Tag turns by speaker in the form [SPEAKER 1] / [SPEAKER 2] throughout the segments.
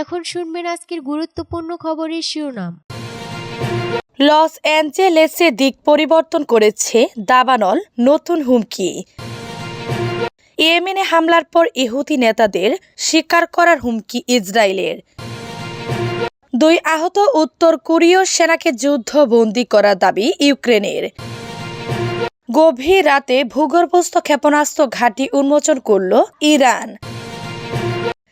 [SPEAKER 1] এখন শুনবেন আজকের গুরুত্বপূর্ণ খবরের শিরোনাম।
[SPEAKER 2] লস অ্যাঞ্জেলেসে দিক পরিবর্তন করেছে দাবানল, নতুন হুমকি। ইয়েমেনে হামলার পর ইহুদি নেতাদের স্বীকার করার হুমকি ইসরায়েলের। দুই আহত উত্তর কোরীয় সেনাকে যুদ্ধবন্দী করার দাবি ইউক্রেনের। গভীর রাতে ভূগর্ভস্থ ক্ষেপণাস্ত্র ঘাঁটি উন্মোচন করল ইরান।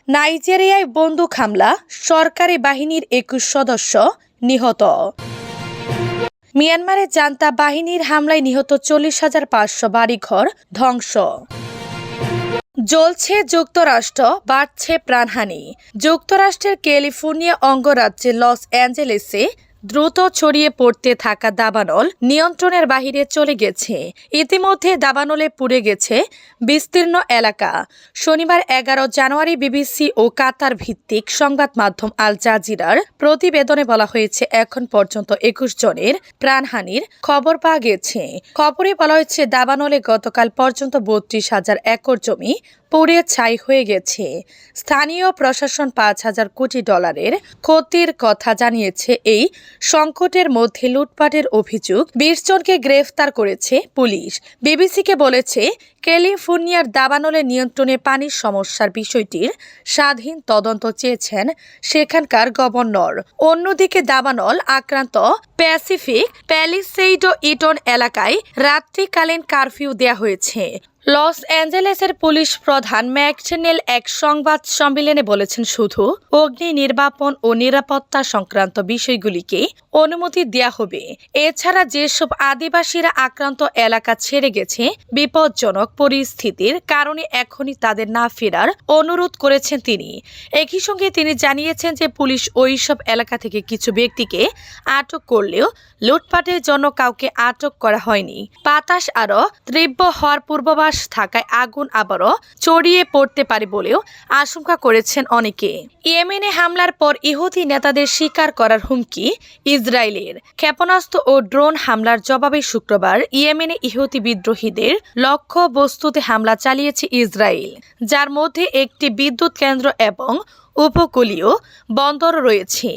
[SPEAKER 2] নাইজেরিয়ায় বন্দুক হামলা, সরকারি বাহিনীর একুশ সদস্য নিহত। মিয়ানমারে জান্তা বাহিনীর হামলায় নিহত চল্লিশ হাজার পাঁচশো বাড়িঘর ধ্বংস। জ্বলছে যুক্তরাষ্ট্র, বাড়ছে প্রাণহানি। যুক্তরাষ্ট্রের ক্যালিফোর্নিয়া অঙ্গরাজ্যে লস অ্যাঞ্জেলেসে দ্রুত ছড়িয়ে পড়তে থাকা দাবানল নিয়ন্ত্রণের বাহিরে চলে গেছে। ইতিমধ্যে দাবানলে পুড়ে গেছে বিস্তীর্ণ এলাকা। শনিবার এগারো জানুয়ারি বিবিসি ও কাতার ভিত্তিক সংবাদ মাধ্যম আল জাজিরার প্রতিবেদনে বলা হয়েছে, এখন পর্যন্ত একুশ জনের প্রাণহানির খবর পাওয়া গেছে। খবরে বলা হয়েছে, দাবানলে গতকাল পর্যন্ত বত্রিশ হাজার একর জমি পুড়ে ছাই হয়ে গেছে। স্থানীয় প্রশাসন পাঁচ হাজার কোটি ডলারের ক্ষতির কথা জানিয়েছে এই সংকটের মধ্যে লুটপাটের অভিযোগ, বিশ জনকে গ্রেফতার করেছে পুলিশ। বিবিসিকে বলেছে ক্যালিফোর্নিয়ার দাবানলে নিয়ন্ত্রণে পানির সমস্যার বিষয়টির স্বাধীন তদন্ত চেয়েছেন সেখানকার গভর্নর। অন্যদিকে দাবানল আক্রান্ত প্যাসিফিক প্যালিসেইডো ইটন এলাকায় রাত্রিকালীন কারফিউ দেওয়া হয়েছে। লস অ্যাঞ্জেলেসের পুলিশ প্রধান ম্যাকচেনেল এক সংবাদ সম্মেলনে বলেছেন শুধু অগ্নি নির্বাপন ও নিরাপত্তা সংক্রান্ত বিষয়গুলিকে অনুমতি দেয়া হবে। এছাড়া যেসব আদিবাসীরা আক্রান্ত এলাকা ছেড়ে গেছে, বিপজ্জনক পরিস্থিতির কারণে এখনই তাদের না ফেরার অনুরোধ করেছেন তিনি। একই সঙ্গে তিনি জানিয়েছেন যে পুলিশ ওইসব এলাকা থেকে কিছু ব্যক্তিকে আটক করলেও লুটপাটের জন্য কাউকে আটক করা হয়নি। বাতাস আরও তীব্র হওয়ার পূর্বাভাস থাকায় আগুন আবারও চড়িয়ে পড়তে পারে বলেও আশঙ্কা করেছেন অনেকে। ইয়েমেনে হামলার পর ইহুদি নেতাদের স্বীকার করার হুমকি ইসরায়েলের। ক্ষেপণাস্ত্র ও ড্রোন হামলার জবাবে শুক্রবার ইয়েমেনে ইহুদি বিদ্রোহীদের লক্ষ্য বস্তুতে হামলা চালিয়েছে ইসরায়েল যার মধ্যে একটি বিদ্যুৎ কেন্দ্র এবং উপকূলীয় বন্দর রয়েছে।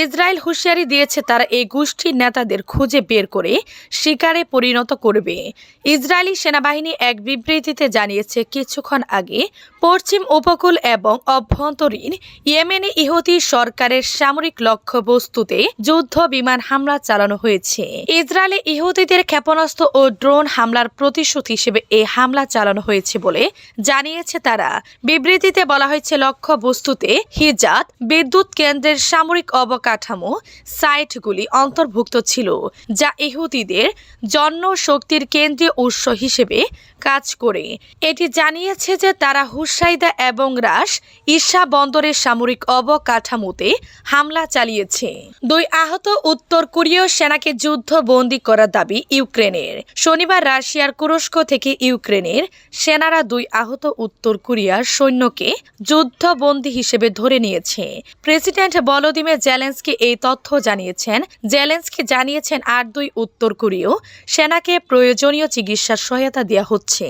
[SPEAKER 2] ইসরায়েল হুঁশিয়ারি দিয়েছে তারা এই গোষ্ঠীর নেতাদের খুঁজে বের করে শিকারে পরিণত করবে। ইসরায়েলি সেনাবাহিনী এক বিবৃতিতে জানিয়েছে, কিছুক্ষণ আগে পশ্চিম উপকূল এবং অভ্যন্তরীণ ইয়েমেনে ইহুদি সরকারের সামরিক লক্ষ্যবস্তুতে যুদ্ধ বিমান হামলা চালানো হয়েছে। ইসরায়েলে ইহুদিদের ক্ষেপণাস্ত্র ও ড্রোন হামলার প্রতিশোধ হিসেবে এই হামলা চালানো হয়েছে বলে জানিয়েছে তারা। বিবৃতিতে বলা হয়েছে, লক্ষ্যবস্তুতে হিজাত বিদ্যুৎ কেন্দ্রের সামরিক অবকাঠামো সাইটগুলি অন্তর্ভুক্ত ছিল, যা ইহুদিদের জনশক্তির কেন্দ্রীয় উৎস হিসেবে কাজ করে। এটি জানিয়েছে যে তারা হুসাইদা এবং রাস ঈশা বন্দরের সামরিক অবকাঠামোতে হামলা চালিয়েছে। দুই আহত উত্তর কোরীয় সেনাকে যুদ্ধবন্দী করার দাবি ইউক্রেনের। শনিবার রাশিয়ার কুরস্ক থেকে ইউক্রেনের সেনারা দুই আহত উত্তর কোরিয়ার সৈন্যকে যুদ্ধবন্দী হিসেবে ধরে নিয়েছে। প্রেসিডেন্ট বলোদিমির জেলেন্সকি এই তথ্য জানিয়েছেন। জেলেন্সকি জানিয়েছেন আর দুই উত্তর কোরীয়। সেনাকে প্রয়োজনীয় চিকিৎসার সহায়তা দেওয়া হচ্ছে।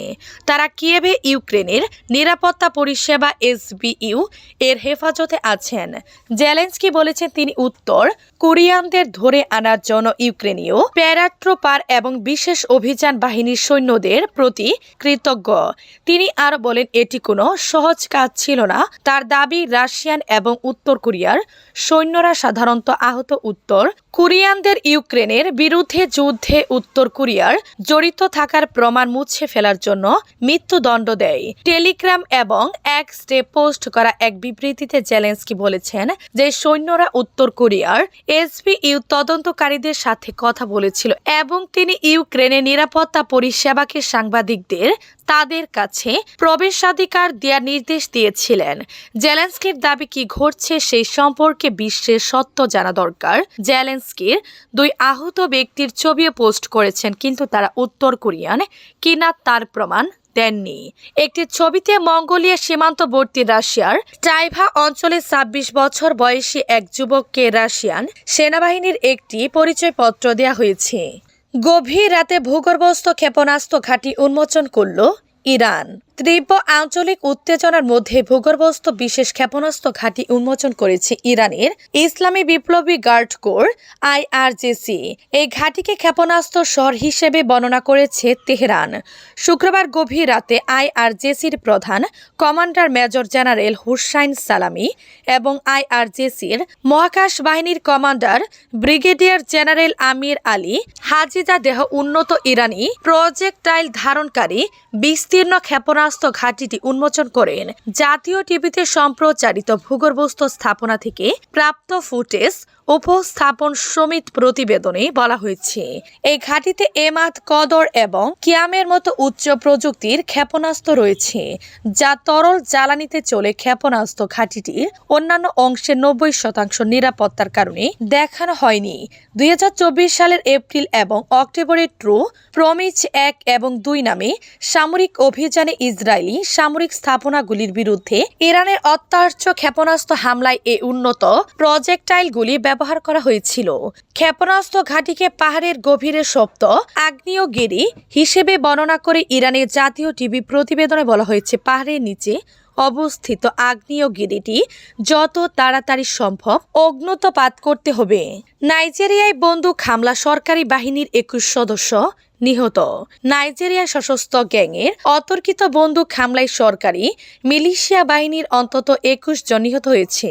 [SPEAKER 2] তারা কিয়েভে ইউক্রেনের নিরাপত্তা পরিষেবা এসবিইউ এর হেফাজতে আছেন। জেলেন্সকি বলেছেন তিনি উত্তর কোরিয়ানদের ধরে আনার জন্য ইউক্রেনীয় প্যারাট্রোপার এবং বিশেষ অভিযান বাহিনীর সৈন্যদের প্রতি কৃতজ্ঞ। তিনি আরও বলেন, এটি কোনো সহজ কাজ ছিল না। তার দাবি রাশিয়ান এবং উত্তর কোরিয়ার সৈন্যরা সাধারণত আহত উত্তর কোরিয়ানদের ইউক্রেনের বিরুদ্ধে যুদ্ধে উত্তর কোরিয়ার জড়িত থাকার প্রমাণ মুছে ফেলার জন্য মৃত্যুদণ্ড দেয়। টেলিগ্রাম এবং এক্সটে পোস্ট করা এক বিবৃতিতে জেলেন্সকি বলেছেন যে সৈন্যরা উত্তর কোরিয়ার এসবিইউ তদন্তকারীদের সাথে কথা বলেছিল এবং তিনি ইউক্রেনের নিরাপত্তা পরিষেবাকে সাংবাদিকদের তাদের কাছে প্রবেশাধিকার দেওয়ার নির্দেশ দিয়েছিলেন। জেলেন্সকির দাবি কি ঘটছে সেই সম্পর্কে বিশ্বের সত্য জানা দরকার। জেলেন্সকির দুই আহত ব্যক্তির ছবিও পোস্ট করেছেন, কিন্তু তারা উত্তর কোরিয়ান কিনা তার প্রমাণ দেননি। একটি ছবিতে মঙ্গোলিয়া সীমান্তবর্তী রাশিয়ার টাইভা অঞ্চলে ছাব্বিশ বছর বয়সী এক যুবককে রাশিয়ান সেনাবাহিনীর একটি পরিচয়পত্র দেওয়া হয়েছে। গভীর রাতে ভূগর্ভস্থ ক্ষেপণাস্ত্র ঘাঁটি উন্মোচন করল ইরান। তীব্র আঞ্চলিক উত্তেজনার মধ্যে ভূগর্ভস্থ বিশেষ ক্ষেপণাস্ত্র ঘাঁটি উন্মোচন করেছে ইরানের ইসলামী বিপ্লবী গার্ড কোর, আইআরজেসি। এই ঘাঁটিকে ক্ষেপণাস্ত্র শহর হিসেবে বর্ণনা করেছে তেহরান। শুক্রবার গভীর রাতে আইআরজেসির প্রধান কমান্ডার মেজর জেনারেল হুসাইন সালামি এবং আইআরজেসির মহাকাশ বাহিনীর commander brigadier general Amir Ali, Hajizadeh উন্নত ইরানি প্রজেক্টাইল ধারণকারী বিস্তীর্ণ ক্ষেপণাস্ত্র ঘাঁটিটি উন্মোচন করেন। জাতীয় টিভিতে সম্প্রচারিত ভূগর্ভস্থ স্থাপনা থেকে প্রাপ্ত ফুটেজ উপস্থাপন সমিত প্রতিবেদনে বলা হয়েছে, এই ঘাঁটিতে এমাদ কদর এবং কিয়ামের মতো উচ্চ প্রযুক্তির ক্ষেপণাস্ত্র রয়েছে, যা তরল জ্বালানিতে চলে ক্ষেপণাস্ত্র ঘাঁটিটির অন্যান্য অংশের নব্বই শতাংশ নিরাপত্তার কারণে দেখানো হয়নি। দুই হাজার চব্বিশ সালের এপ্রিল এবং অক্টোবরে ট্রু প্রমিচ এক এবং দুই নামে সামরিক অভিযানে ইসরায়েলি সামরিক স্থাপনাগুলির বিরুদ্ধে ইরানের অত্যার্য ক্ষেপণাস্ত্র হামলায় এ উন্নত প্রজেক্টাইলগুলি ব্যবহার করা হয়েছিল। ক্ষেপণাস্ত্র ঘাঁটিকে পাহাড়ের গভীরে সপ্ত আগ্নেয়গিরি হিসেবে বর্ণনা করে ইরানের জাতীয় টিভি প্রতিবেদনে বলা হয়েছে, পাহাড়ের নিচে অবস্থিত আগ্নেয়গিরিটি যত তাড়াতাড়ি সম্ভব অগ্নতপাত করতে হবে। নাইজেরিয়ায় বন্দুক হামলা সরকারি বাহিনীর একুশ সদস্য নিহত। নাইজেরিয়া সশস্ত্র গ্যাংয়ের অতর্কিত বন্দুক হামলায় সরকারি মিলিশিয়া বাহিনীর অন্তত একুশ জন নিহত হয়েছে।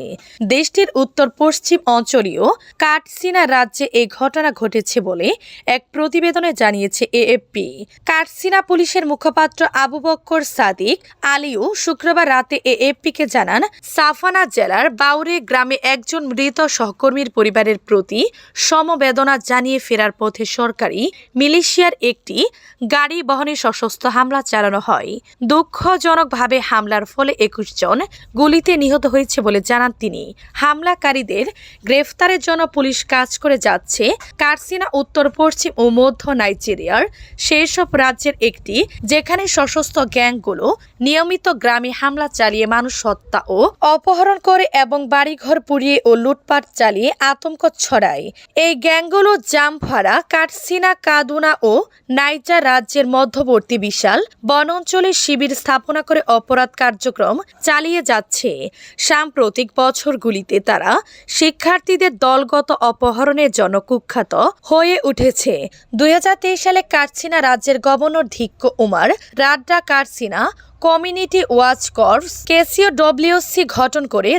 [SPEAKER 2] দেশটির উত্তর পশ্চিম অঞ্চলীয় কাটসিনা রাজ্যে এই ঘটনা ঘটেছে বলে এক প্রতিবেদনে জানিয়েছে এএফপি। কাটসিনা পুলিশের মুখপাত্র আবু বক্কর সাদিক আলিও শুক্রবার রাতে এএফপিকে জানান, সাফানা জেলার বাউরে গ্রামে একজন মৃত সহকর্মীর পরিবারের প্রতি সমবেদনা জানিয়ে ফেরার পথে সরকারি মিলিশিয়ার একটি গাড়ি বহনে সশস্ত্র হামলা চালানো হয়। দুঃখজনকভাবে হামলার ফলে একুশ জন গুলিতে নিহত হয়েছে বলে জানান তিনি। হামলাকারীদের গ্রেফতারের জন্য পুলিশ কাজ করে যাচ্ছে কারসিনা, উত্তর পশ্চিম ও মধ্য নাইজেরিয়ার সেসব রাজ্যের একটি, যেখানে সশস্ত্র গ্যাংগুলো নিয়মিত গ্রামে হামলা চালিয়ে মানুষ হত্যা ও অপহরণ করে এবং বাড়িঘর পুড়িয়ে ও লুটপাট চালিয়ে আতঙ্ক ছড়ায়। এই গ্যাংগুলো জামফারা কাটসিনা কাদুনা ও নাইজার রাজ্যের মধ্যবর্তী বিশাল বনাঞ্চলে শিবির স্থাপনা করে অপরাধ কার্যক্রম চালিয়ে যাচ্ছে। সাম্প্রতিক বছরগুলিতে তারা শিক্ষার্থীদের দলগত অপহরণের জন্য কুখ্যাত হয়ে উঠেছে। দুই হাজার তেইশ সালে কার্সিনা রাজ্যের governor Dikko Umar, Radda Katsina community watch corps KCO WC গঠন করে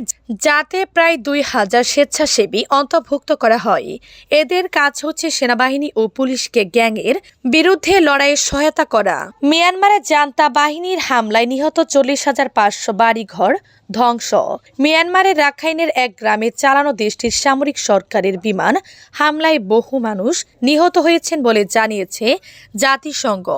[SPEAKER 2] যাতে প্রায় দুই হাজার স্বেচ্ছাসেবী অন্তর্ভুক্ত করা হয়। এদের কাজ হচ্ছে সেনাবাহিনী ও পুলিশকে গ্যাংয়ের বিরুদ্ধে লড়াইয়ে সহায়তা করা। মিয়ানমারে জান্তা বাহিনীর হামলায় নিহত চল্লিশ হাজার পাঁচশো বাড়িঘর ধ্বংস। মিয়ানমারের রাখাইনের এক গ্রামে চালানো দেশটির সামরিক সরকারের বিমান হামলায় বহু মানুষ নিহত হয়েছেন বলে জানিয়েছে জাতিসংঘ।